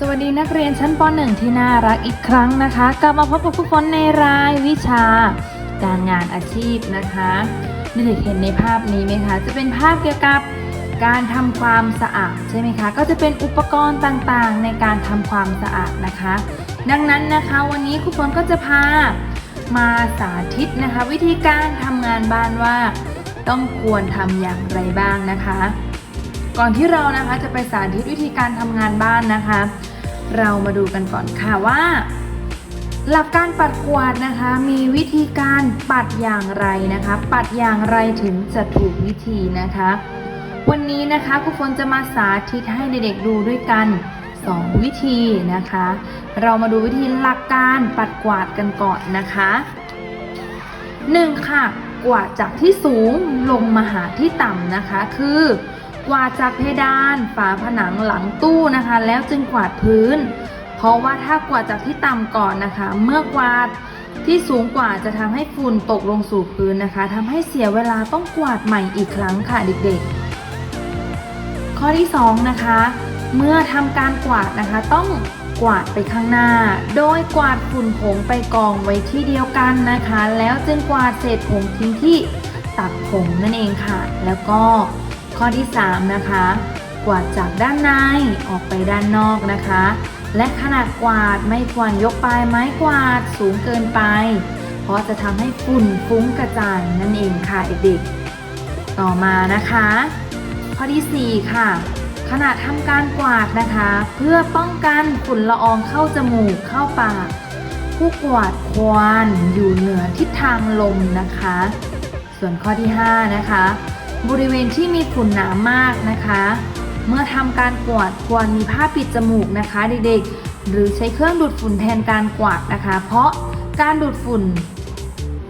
สวัสดีนักเรียนชั้นป .1 ที่น่ารักอีกครั้งนะคะ กลับมาพบกับผู้ฝนในรายวิชา การงานอาชีพนะคะเด็กเห็นในภาพนี้ไหมคะ จะเป็นภาพเกี่ยวกับการทำความสะอาดใช่ไหมคะ ก็จะเป็นอุปกรณ์ต่างๆ ในการทำความสะอาดนะคะ ดังนั้นนะคะวันนี้ครูฝนก็จะพามาสาธิตนะคะ วิธีการทำงานบ้านว่า ต้องควรทำอย่างไรบ้างนะคะ ก่อนที่เรานะคะจะไปสาธิตวิธีการทำงานบ้านนะคะ เรามาดูกันก่อนค่ะว่า หลักการปัดกวาดนะคะ มีวิธีการปัดอย่างไรนะคะ ปัดอย่างไรถึงจะถูกวิธีนะคะ วันนี้นะคะครูฝนจะมาสาธิตให้เด็กๆดูด้วยกัน 2 วิธีนะคะ เรามาดูวิธีหลักการปัดกวาดกันก่อนนะคะ 1. ค่ะกวาดจากที่สูงลงมาหาที่ต่ำนะคะคือ กวาดจากเพดานฝาผนังหลังตู้นะคะ แล้วจึงกวาดพื้น เพราะว่าถ้ากวาดจากที่ต่ำก่อนนะคะ เมื่อกวาดที่สูงกว่าจะทำให้ฝุ่นตกลงสู่พื้นนะคะทำให้เสียเวลาต้องกวาดใหม่อีกครั้งค่ะเด็กๆ ข้อที่2นะคะเมื่อทำการกวาดนะคะต้องกวาดไปข้างหน้า โดยกวาดฝุ่นผงไปกองไว้ที่เดียวกันนะคะ แล้วจึงกวาดเศษผงทิ้งที่ตักผงนั่นเองค่ะ แล้วก็ ข้อที่ 3 นะคะ กวาดจากด้านในออกไปด้านนอกนะคะ และขนาดกวาดไม่ควรยกปลายไม้กวาดสูงเกินไป เพราะจะทำให้ฝุ่นฟุ้งกระจายนั่นเองค่ะเด็กๆ ต่อมานะคะ ข้อที่ 4 ค่ะขณะทำการกวาดนะคะ เพื่อป้องกันฝุ่นละอองเข้าจมูกเข้าปาก ผู้กวาดควรอยู่เหนือทิศทางลมนะคะ ส่วนข้อที่ 5 นะคะ บริเวณที่มีฝุ่นหนามากนะคะ เมื่อทำการกวาดควรมีผ้าปิดจมูกนะคะเด็กๆ หรือใช้เครื่องดูดฝุ่นแทนการกวาดนะคะ เพราะการดูดฝุ่น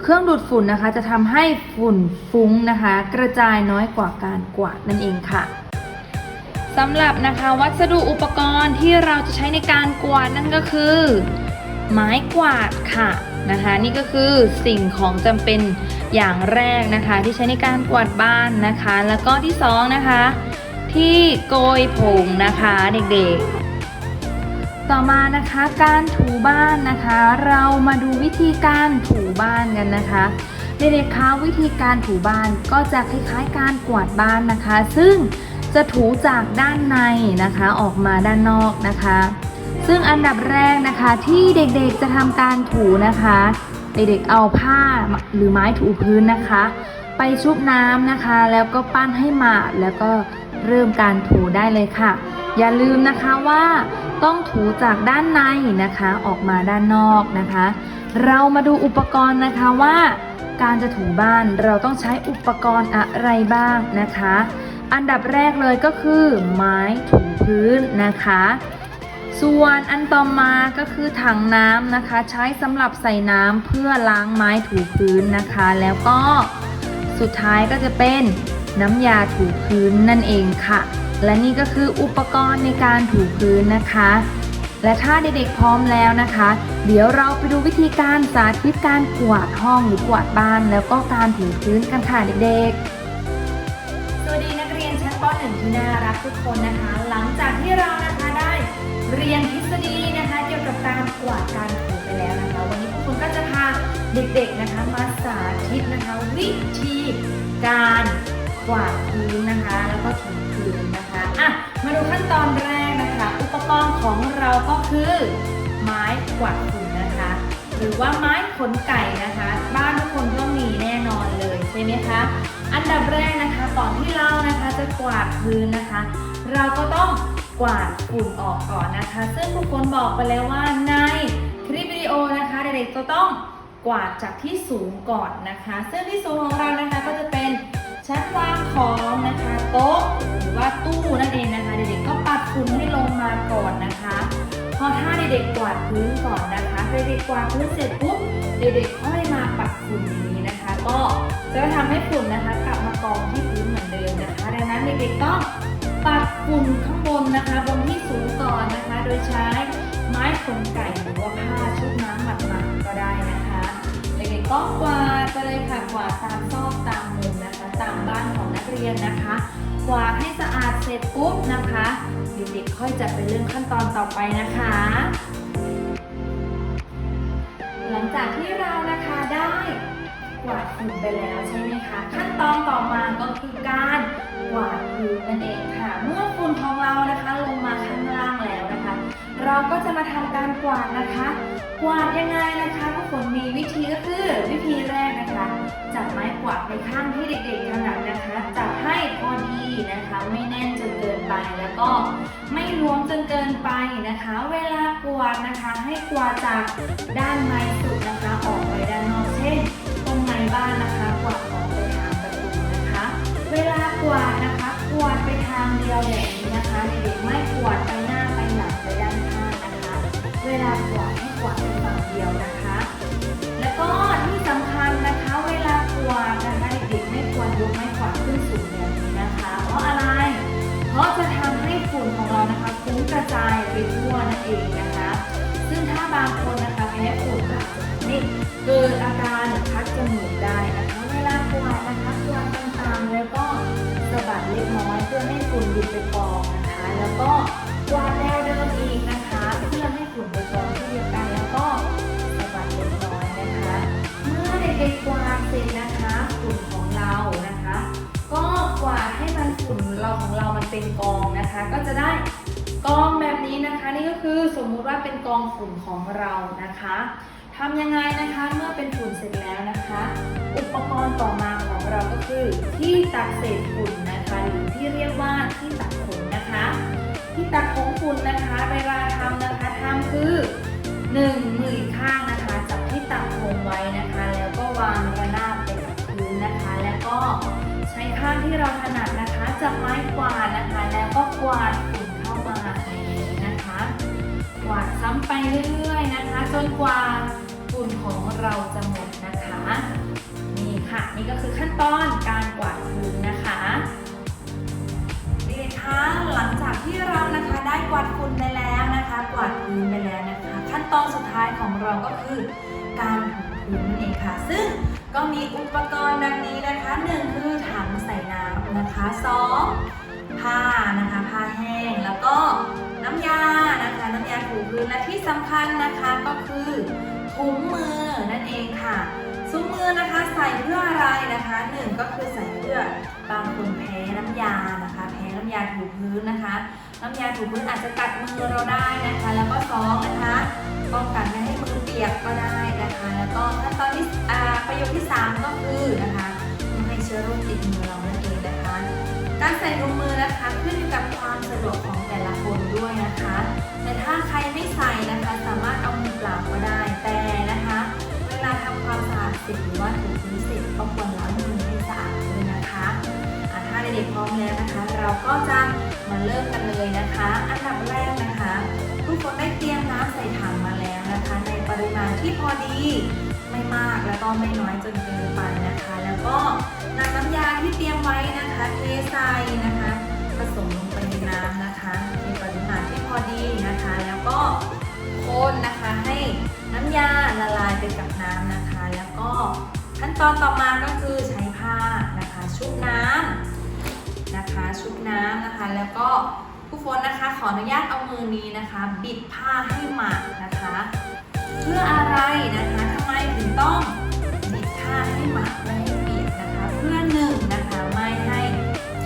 เครื่องดูดฝุ่นนะคะ จะทำให้ฝุ่นฟุ้งนะคะ กระจายน้อยกว่าการกวาดนั่นเองค่ะสำหรับนะคะวัสดุอุปกรณ์ที่เราจะใช้ในการกวาดนั่นก็คือ ไม้กวาดค่ะนะคะ นี่ก็คือสิ่งของจำเป็น อย่างแรกนะคะที่ใช้ในการกวาดบ้านนะคะ แล้วก็ที่สองนะคะที่โกยผงนะคะเด็กๆ ต่อมานะคะการถูบ้านนะคะ เรามาดูวิธีการถูบ้านกันนะคะเด็กๆคะวิธีการถูบ้านก็จะคล้ายๆ การกวาดบ้านนะคะ ซึ่งจะถูจากด้านในนะคะออกมาด้านนอกนะคะ ซึ่งอันดับแรกนะคะที่เด็กๆจะทำการถูนะคะ เด็กๆเอาผ้าหรือไม้ถูพื้นนะคะ ไปชุบน้ำนะคะ แล้วก็ปั้นให้หมาดแล้วก็เริ่มการถูได้เลยค่ะ อย่าลืมนะคะว่าต้องถูจากด้านในนะคะออกมาด้านนอกนะคะ เรามาดูอุปกรณ์นะคะว่าการจะถูบ้านเราต้องใช้อุปกรณ์อะไรบ้างนะคะ อันดับแรกเลยก็คือไม้ถูพื้นนะคะ ส่วนอันต่อมาก็คือถังน้ำนะคะ ใช้สำหรับใส่น้ำเพื่อล้างไม้ถูพื้นนะคะ แล้วก็สุดท้ายก็จะเป็นน้ำยาถูพื้นนั่นเองค่ะ และนี่ก็คืออุปกรณ์ในการถูพื้นนะคะ และถ้าเด็กๆพร้อมแล้วนะคะ เดี๋ยวเราไปดูวิธีการสาธิตการกวาดห้องหรือกวาดบ้าน แล้วก็การถูพื้นกันค่ะเด็กๆสวัสดีนักเรียนชั้นป .1 ที่น่ารักทุกคนนะคะ หลังจากที่เรานะคะ เรียนทฤษฎีนะคะ เกี่ยวกับการกวาดการถูไปแล้วนะคะ วันนี้พวกคุณก็จะพาเด็กๆนะคะ มาสาธิตนะคะ วิธีการกวาดพื้นนะคะ แล้วก็ถูพื้นนะคะอะมาดูขั้นตอนแรกนะคะ อุปกรณ์ของเราก็คือ ไม้กวาดฝุ่นนะคะ หรือว่าไม้ขนไก่นะคะ บ้านทุกคนก็มีแน่นอนเลยใช่ไหมคะอันดับแรกนะคะก่อนที่เรานะคะจะกวาดพื้นนะคะ เราก็ต้อง กวาดฝุ่นออกก่อนนะคะ ซึ่งทุกคนบอกไปแล้วว่าในคลิปวิดีโอนะคะเด็กๆจะต้องกวาดจากที่สูงก่อนนะคะ ซึ่งที่สูงของเรานะคะก็จะเป็นชั้นวางของนะคะโต๊ะหรือว่าตู้นั่นเองนะคะ เด็กๆก็ปัดฝุ่นให้ลงมาก่อนนะคะพอถ้าเด็กๆกวาดพื้นก่อนนะคะเด็กๆกวาดพื้นเสร็จปุ๊บเด็กๆค่อยมาปัดฝุ่นอย่างนี้นะคะ ก็จะทำให้ฝุ่นนะคะกลับมากองที่พื้นเหมือนเดิมนะคะ ดังนั้นเด็กๆต้อง ปัดฝุ่นข้างบนนะคะบนที่สูงก่อนนะคะ โดยใช้ไม้ขนไก่หรือว่าผ้าชุบน้ำหมัดๆก็ได้นะคะเด็กๆก็กวาดไปเลยค่ะกวาดตามซอกตามมุมนะคะ ตามบ้านของนักเรียนนะคะกวาดให้สะอาดเสร็จปุ๊บนะคะเด็กๆค่อยจะไปเริ่มขั้นตอนต่อไปนะคะ หลังจากที่เรานะคะได้ กวาดฝุ่นไปแล้วใช่ไหมคะ ขั้นตอนต่อมาก็คือการกวาดพื้นนั่นเองค่ะ เมื่อฝุ่นของเรานะคะลงมาข้างล่างแล้วนะคะ เราก็จะมาทำการกวาดนะคะ กวาดยังไงนะคะทุกคนมีวิธีก็คือวิธีแรกนะคะจับไม้กวาดไปข้างที่เด็กๆถนัดนะคะจับให้พอดีนะคะ ไม่แน่นจนเกินไปแล้วก็ไม่รวมจนเกินไปนะคะ เวลากวาดนะคะ ให้กวาดจากด้านในสุดนะคะ ออกไปด้านนอกเช่น บ้านนะคะกวาดออกไปทางประตูนะคะ เวลากวาดนะคะกวาดไปทางเดียวอย่างนี้นะคะเด็กๆไม่กวาดไปหน้าไปหลังไปด้านข้างนะคะ เวลากวาดให้กวาดไปฝั่งเดียวนะคะ แล้วก็ที่สำคัญนะคะ เวลากวาดนะคะเด็กๆไม่ควรยกไม้กวาดขึ้นสูงแบบนี้นะคะ เพราะอะไร เพราะจะทำให้ฝุ่นของเรานะคะฟุ้งกระจายไปทั่วนั่นเองนะคะ ซึ่งถ้าบางคนนะคะแพ้ฝุ่นก็อาจจะทำให้เกิดอาการคัดจมูกได้นะคะเวลากวาดนะคะกวาดต่างๆแล้วก็สะบัดเล็กน้อยเพื่อให้ฝุ่นหยุดไปกองนะคะ แล้วก็กวาดแนวเดิมอีกนะคะเพื่อให้ฝุ่นไปกองที่เดียวกันแล้วก็สะบัดเล็กน้อยนะคะ เมื่อเด็กๆกวาดเสร็จนะคะฝุ่นของเรานะคะ ก็กวาดให้มันฝุ่นเราของเรามันเป็นกองนะคะ ก็จะได้กองแบบนี้นะคะ คือสมมุติว่าเป็นกองฝุ่นของเรานะคะทำยังไงนะคะเมื่อเป็นฝุ่นเสร็จแล้วนะคะ อุปกรณ์ต่อมาของเราก็คือที่ตักเศษฝุ่นนะคะหรือที่เรียกว่าที่ตักขนนะคะ ที่ตักของฝุ่นนะคะเวลาทำนะคะทำคือหนึ่งมือข้างนะคะจับที่ตักโคงไว้นะคะ แล้วก็วางระนาบไปกับพื้นนะคะ แล้วก็ใช้ข้างที่เราถนัดนะคะจับไม้กวาดนะคะ แล้วก็กวาด ไปเรื่อยๆนะคะ จนกว่าฝุ่นของเราจะหมดนะคะ นี่ค่ะนี่ก็คือขั้นตอนการกวาดพื้นนะคะเด็กๆคะหลังจากที่เรานะคะได้กวาดฝุ่นไปแล้วนะคะ กวาดพื้นไปแล้วนะคะ ขั้นตอนสุดท้ายของเราก็คือ การถูพื้นนั่นเองค่ะ ซึ่งก็มีอุปกรณ์ดังนี้นะคะหนึ่งคือถังใส่น้ำนะคะสองผ้านะคะผ้าแห้งแล้วก็น้ำยานะคะ และที่สำคัญนะคะก็คือถุงมือนั่นเองค่ะซุ้มมือนะคะใส่เพื่ออะไรนะคะหนึ่งก็คือใส่เพื่อบางคนแพ้น้ำยานะคะ แพ้น้ำยาถูพื้นนะคะ น้ำยาถูพื้นอาจจะกัดมือเราได้นะคะ แล้วก็สองนะคะป้องกันไม่ให้มือเปียกก็ได้นะคะ แล้วก็ขั้นตอนที่อ่าประโยคที่สามก็คือนะคะไม่ให้เชื้อโรคติดมือเรานั่นเองนะคะ การใส่ถุงมือนะคะขึ้นอยู่กับความสะดวกของแต่ละคนด้วยนะคะ เราก็จะมาเริ่มกันเลยนะคะ อันดับแรกนะคะ ทุกคนได้เตรียมน้ำใส่ถังมาแล้วนะคะ ในปริมาณที่พอดีไม่มากแล้วก็ไม่น้อยจนเกินไปนะคะ แล้วก็นำน้ำยาที่เตรียมไว้นะคะเทใส่นะคะ ผสมลงไปในน้ำนะคะในปริมาณที่พอดีนะคะ แล้วก็คนนะคะให้น้ำยาละลายไปกับน้ำนะคะ แล้วก็ขั้นตอนต่อมาก็คือใช้ผ้านะคะชุบน้ำ นะคะ ชุบน้ำนะคะ แล้วก็ผู้ฝนนะคะขออนุญาตเอามือนี้นะคะ บิดผ้าให้หมาดนะคะ เพื่ออะไรนะคะทำไมถึงต้องบิดผ้าให้หมาดไม่ให้เปียกนะคะ เพื่อหนึ่งนะคะไม่ให้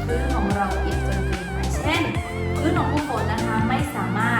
พื้นของเราเปียกจนเกินไปเช่นพื้นของผู้ฝนนะคะไม่สามารถ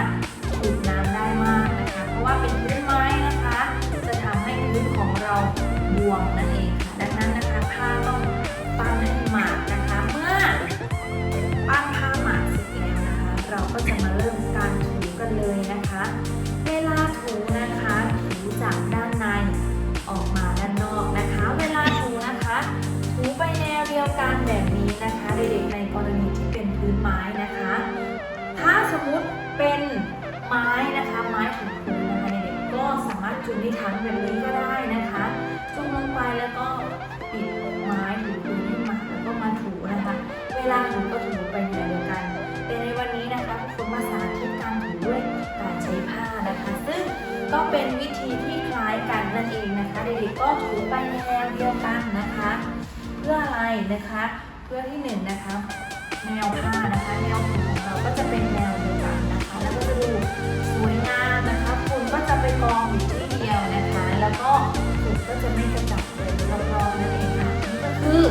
ในถังแบบนี้ก็ได้นะคะจุ่มลงไปแล้วก็ปิดไม้ถูพื้นให้มาแล้วก็มาถูนะคะ เวลาถูก็ถูไปในเดียวกันแต่ในวันนี้นะคะคุณมาสาธิตการถูด้วยการใช้ผ้านะคะ ซึ่งก็เป็นวิธีที่คล้ายกันนั่นเองนะคะเด็กๆก็ถูไปในแนวเดียวกันนะคะ เพื่ออะไรนะคะ เพื่อที่หนึ่งนะคะแนวผ้านะคะ แนวถูของเราก็จะเป็นแนวเดียวกันนะคะ แล้วก็จะดู ก็จะไม่กระจับเลยรอบๆนั่นเองค่ะก็คือ